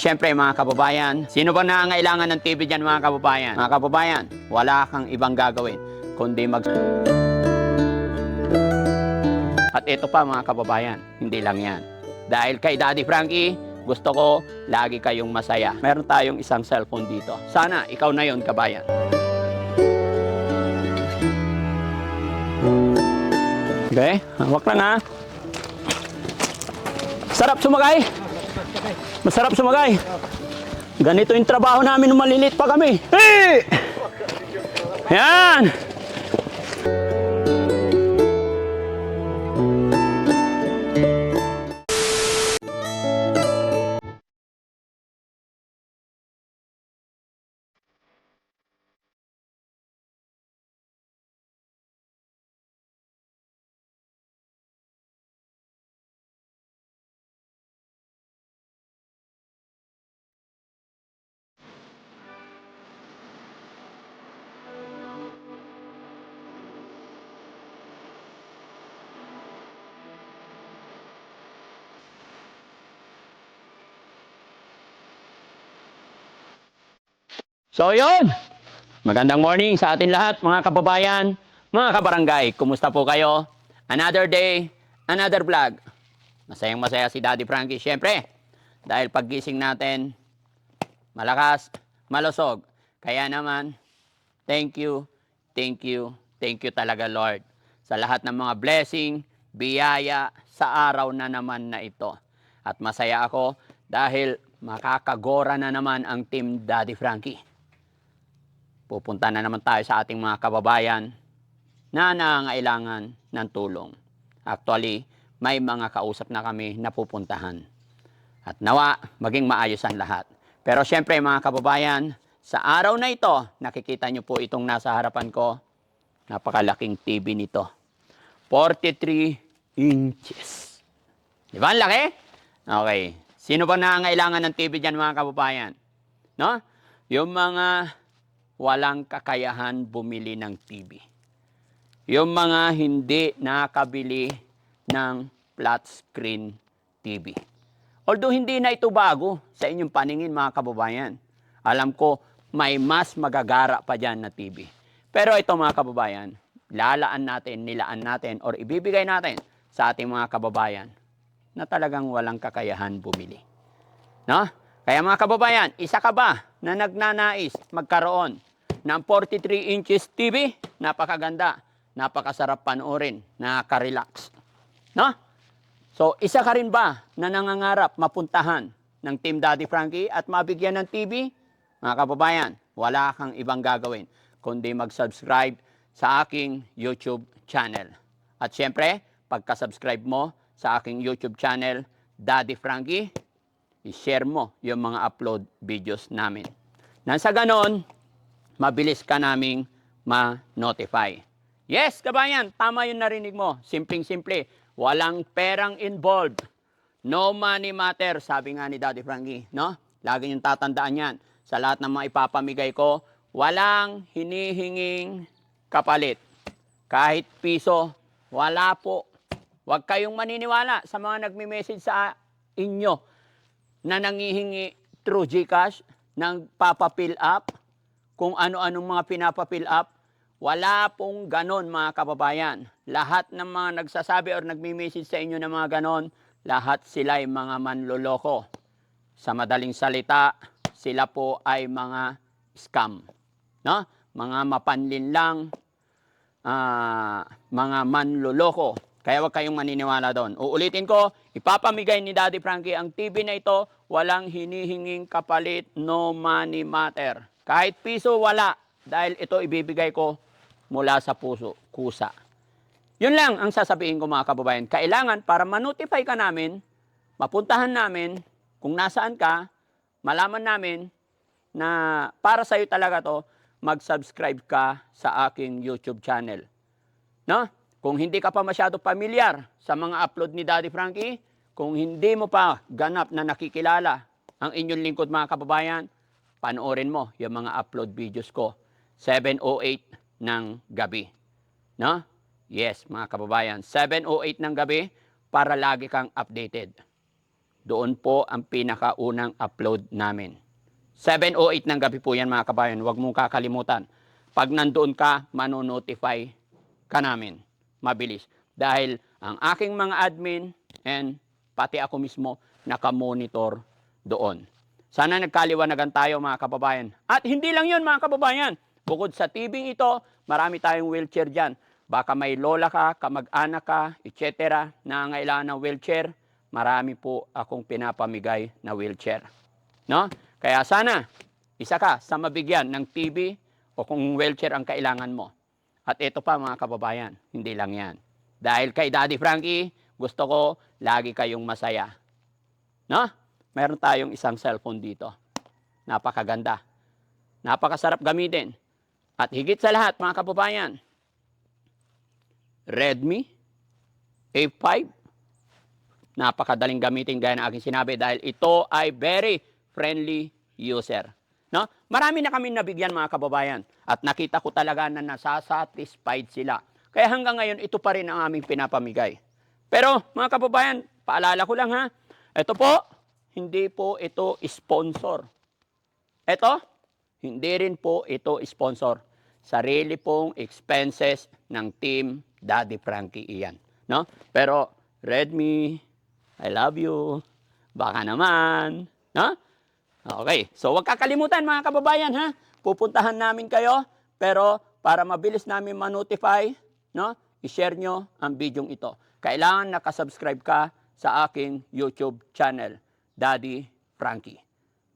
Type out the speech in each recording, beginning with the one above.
Siyempre mga kababayan, sino ba nangangailangan ng TV dyan mga kababayan? Mga kababayan, wala kang ibang gagawin kundi mag... At ito pa mga kababayan, hindi lang yan. Dahil kay Daddy Frankie, gusto ko lagi kayong masaya. Meron tayong isang cellphone dito. Sana ikaw na yon kabayan. Okay, hawak lang ha. Sarap sumagay. Masarap sumagay. Ganito yung trabaho namin nung malilit pa kami. Hey! Yan! So yun, magandang morning sa atin lahat mga kababayan, mga kabarangay. Kumusta po kayo? Another day, another vlog. Masayang masaya si Daddy Frankie. Siyempre, dahil paggising natin, malakas, malusog. Kaya naman, thank you, thank you, thank you talaga Lord sa lahat ng mga blessing, biyaya sa araw na naman na ito. At masaya ako dahil makakagora na naman ang team Daddy Frankie pupunta na naman tayo sa ating mga kababayan na nangailangan ng tulong. Actually, may mga kausap na kami na pupuntahan. At nawa, maging maayos ang lahat. Pero syempre mga kababayan, sa araw na ito, nakikita nyo po itong nasa harapan ko, napakalaking TV nito. 43 inches. Di ba ang laki? Okay. Sino ba nangangailangan ng TV dyan mga kababayan? No? Yung mga walang kakayahan bumili ng TV. Yung mga hindi nakabili ng flat screen TV. Although hindi na ito bago sa inyong paningin mga kababayan. Alam ko may mas magagara pa dyan na TV. Pero ito mga kababayan, lalaan natin, nilaan natin, or ibibigay natin sa ating mga kababayan na talagang walang kakayahan bumili. No? Kaya mga kababayan, isa ka ba na nagnanais magkaroon ng 43 inches TV? Napakaganda, napakasarap panoorin, nakaka-relax. No? So, isa ka rin ba na nangangarap mapuntahan ng Team Daddy Frankie at mabigyan ng TV? Mga kababayan, wala kang ibang gagawin kundi mag-subscribe sa aking YouTube channel. At syempre, pagka-subscribe mo sa aking YouTube channel, Daddy Frankie, i-share mo yung mga upload videos namin. Nang sa ganon, mabilis ka naming ma-notify. Yes, kabayan, tama yung narinig mo. Simpleng-simple. Walang perang involved. No money matter, sabi nga ni Daddy Frankie. No? Lagi niyong tatandaan yan. Sa lahat ng mga ipapamigay ko, walang hinihinging kapalit. Kahit piso, wala po. Huwag kayong maniniwala sa mga nagme-message sa inyo na nangihingi through GCash, nang papapill up, kung ano-anong mga pinapapill up. Wala pong ganon mga kababayan. Lahat ng mga nagsasabi or nagme-message sa inyo ng mga ganon, lahat sila ay mga manloloko. Sa madaling salita, sila po ay mga scam. No? Mga mapanlin lang, ah, mga manloloko. Kaya huwag kayong maniniwala doon. Uulitin ko, ipapamigay ni Daddy Frankie ang TV na ito, walang hinihinging kapalit, no money matter. Kahit piso, wala. Dahil ito ibibigay ko mula sa puso, kusa. Yun lang ang sasabihin ko mga kababayan. Kailangan para ma-notify ka namin, mapuntahan namin kung nasaan ka, malaman namin na para sa'yo talaga to, mag-subscribe ka sa aking YouTube channel. No? Kung hindi ka pa masyado pamilyar sa mga upload ni Daddy Frankie, kung hindi mo pa ganap na nakikilala ang inyong lingkod mga kababayan, panoorin mo yung mga upload videos ko. 7.08 ng gabi. No? Yes, mga kababayan. 7.08 ng gabi para lagi kang updated. doon po ang pinakaunang upload namin. 7.08 ng gabi po yan mga kabayan. Huwag mong kakalimutan. Pag nandoon ka, manonotify ka namin. Mabilis. Dahil ang aking mga admin and pati ako mismo nakamonitor doon. Sana nagkaliwanagan tayo mga kababayan. At hindi lang yun mga kababayan. Bukod sa TV ito, marami tayong wheelchair dyan. Baka may lola ka, kamag-anak ka, etc. na ngailangan ng wheelchair. Marami po akong pinapamigay na wheelchair. No? Kaya sana, isa ka sa mabigyan ng TV o kung wheelchair ang kailangan mo. At ito pa mga kababayan, hindi lang yan. Dahil kay Daddy Frankie, gusto ko lagi kayong masaya. No? Meron tayong isang cellphone dito. Napakaganda. Napakasarap gamitin. At higit sa lahat, mga kababayan, Redmi A5. Napakadaling gamitin gaya ng aking sinabi dahil ito ay very friendly user. No? Marami na kami nabigyan mga kababayan at nakita ko talaga na nasasatisfied sila. Kaya hanggang ngayon, ito pa rin ang aming pinapamigay. Pero mga kababayan, paalala ko lang ha, ito po, hindi po ito sponsor. Ito, hindi rin po ito sponsor. Sarili pong expenses ng team Daddy Frankie iyan. No? Pero Redmi, I love you. Baka naman. No? Okay. So wag kakalimutan mga kababayan ha. Pupuntahan namin kayo pero para mabilis namin ma-notify, no? I-share nyo ang video ito. Kailangan nakasubscribe ka sa aking YouTube channel, Daddy Frankie.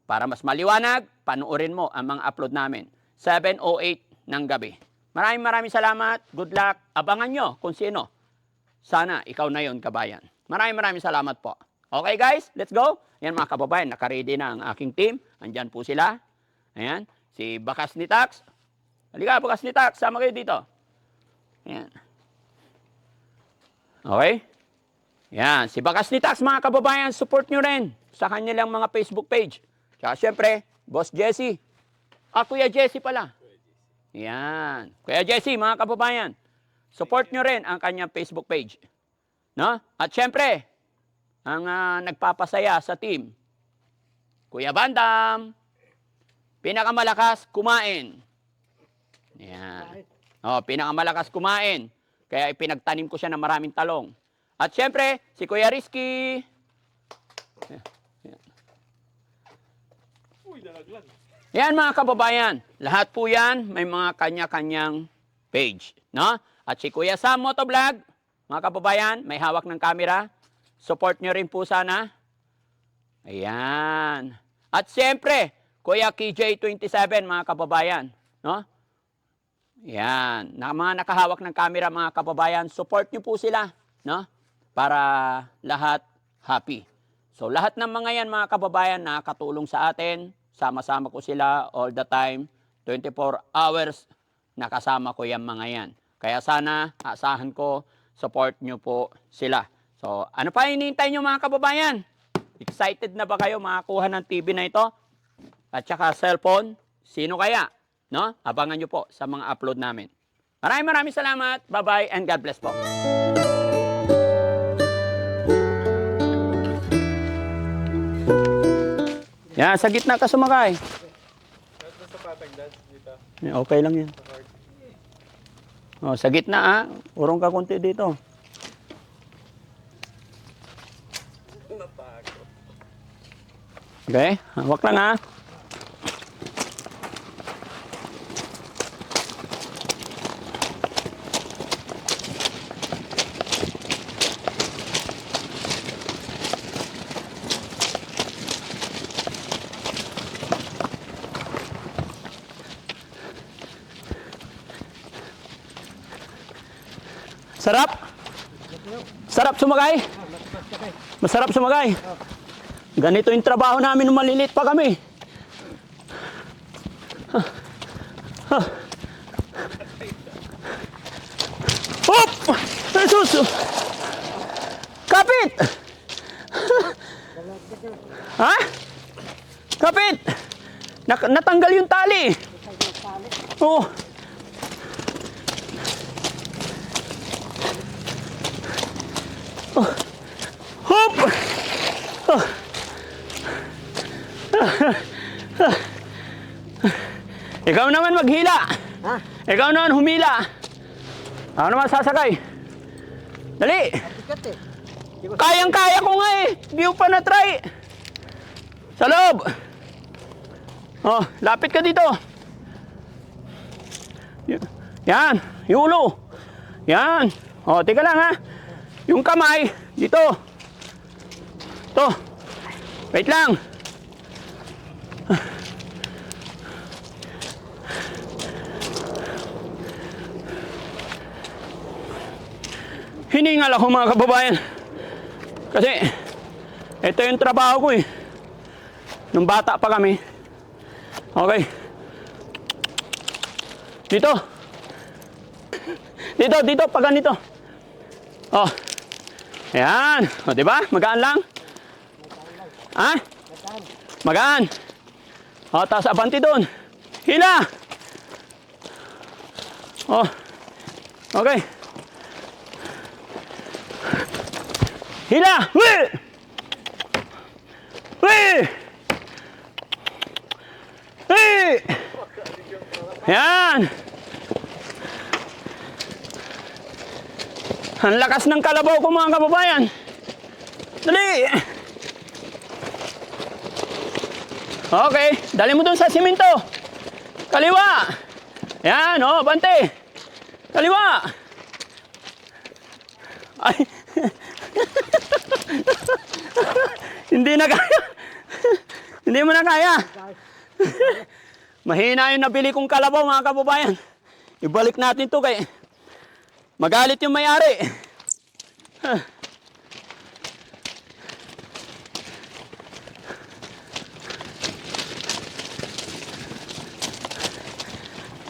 Para mas maliwanag, panuorin mo ang mga upload namin. 7.08 ng gabi. Maraming maraming salamat. Good luck. Abangan nyo kung sino. Sana ikaw na yon kabayan. Maraming maraming salamat po. Okay guys, let's go. Yan mga kababayan, nakaready na ang aking team. Andyan po sila. Ayan, si Bakas ni Tax. Halika, Bakas ni Tax, sama kayo dito. Ayan. Okay? Yan, si Bakas ni Tax mga kababayan, support nyo rin sa kanilang mga Facebook page. Tsaka syempre, Boss Jesse. Ah, Kuya Jesse pala. Yan. Kuya Jesse, mga kababayan, support nyo rin ang kanyang Facebook page. No? At syempre, ang ah, nagpapasaya sa team, Kuya Bandam, pinakamalakas kumain. Yan. Oh, pinakamalakas kumain. Kaya ipinagtanim ko siya ng maraming talong. At syempre, si Kuya Rizky. Yan mga kababayan, lahat po yan may mga kanya-kanyang page. No? At si Kuya Sam Motovlog, mga kababayan, may hawak ng camera. Support nyo rin po sana. Ayan. At siyempre, Kuya KJ27, mga kababayan. No? Yan. Na, mga nakahawak ng camera, mga kababayan, support nyo po sila. No? Para lahat happy. So lahat ng mga yan, mga kababayan, nakakatulong sa atin. Sama-sama ko sila all the time. 24 hours nakasama ko yung mga yan. Kaya sana, asahan ko, support nyo po sila. So, ano pa hinihintay nyo mga kababayan? Excited na ba kayo makakuha ng TV na ito? At saka cellphone? Sino kaya? No? Abangan nyo po sa mga upload namin. Maraming maraming salamat. Bye-bye and God bless po. Yan, sa gitna ka sumakay. Okay lang yan. Oh, sa gitna ah. Urong ka konti dito. Okay, hawak lang ah. Sarap? Sarap sumakay? Masarap sumakay? Ganito yung trabaho namin nung maliliit pa kami. Hop! Jesus! Kapit! ha? Kapit! Nak- natanggal yung tali. Oo. Hop! Oh. Ikaw naman maghila. Ha? Ikaw naman humila. Ako naman sasakay. Dali. Eh. Di? Kayang-kaya ko nga eh. Ko pa na-try. Sa loob. Oh, lapit ka dito. Yan. Yung ulo. Yan. Oh, teka lang ha. Yung kamay. Dito. To. Wait lang. Hiningal ako mga kababayan. Kasi, ito yung trabaho ko eh. Nung bata pa kami. Okay. Dito. Dito, dito, pag ganito. Oh. Ayan. O, di ba? Magaan lang. Ha? Magaan. O, tapos abanti doon. Hila. Oh. Okay. Hila! Wi! Wi! Wi! Yan! Ang lakas ng kalabaw ko mga kababayan. Dali! Okay, dali mo dun sa simento. Kaliwa! Yan, oh, bante. Kaliwa! Ay! Hindi na kaya. Hindi mo na kaya. Mahina yung nabili kong kalabaw mga kababayan. Ibalik natin to kay magalit yung may-ari.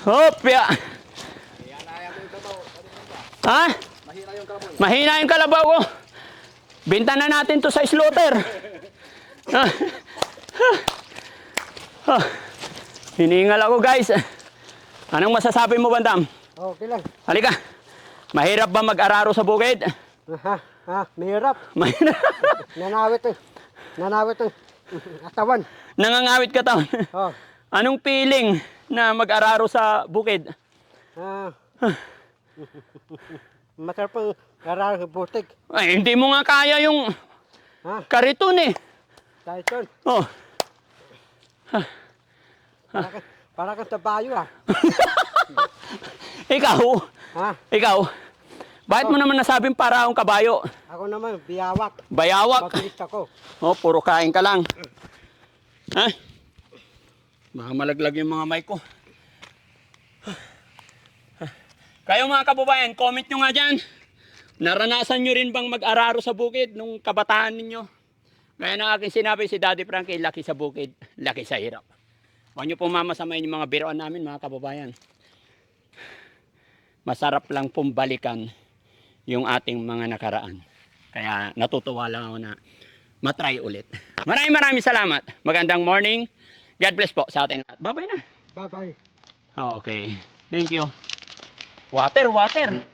Hopya. Ha? Mahina yung kalabaw ko. Binta na natin to sa slaughter. Ah. Ah. Hiningal ako guys. Anong masasabi mo Bandam? Okay lang. Halika. Mahirap ba mag-araro sa bukid? Ha? Ha? Mahirap. Mahirap. Nanawit eh. Nanawit ang atawan. Nangangawit ka taon. Oh. Anong feeling na mag-araro sa bukid? Ah. Masarap ang karar ng butik. Ay, hindi mo nga kaya yung Ha? kariton eh. Tyson. Oh, Para ka, para ka sa bayo ah. ikaw, Ha? ikaw, bakit mo naman nasabing para akong kabayo? Ako naman, biyawak. Bayawak. Mabilis ako. Oh, puro kain ka lang. Ha? Baka malaglag yung mga mic ko. Kayo mga kababayan, comment nyo nga dyan. Naranasan nyo rin bang mag-araro sa bukid nung kabataan ninyo? Gaya ng aking sinabi si Daddy Frankie, laki sa bukid, laki sa hirap. Huwag nyo pong mamasamayin yung mga biroan namin mga kababayan. Masarap lang pong balikan yung ating mga nakaraan. Kaya natutuwa lang ako na matry ulit. Maraming maraming salamat. Magandang morning. God bless po sa atin lahat. Bye-bye na. Bye-bye. Oh, okay. Thank you. Water, water.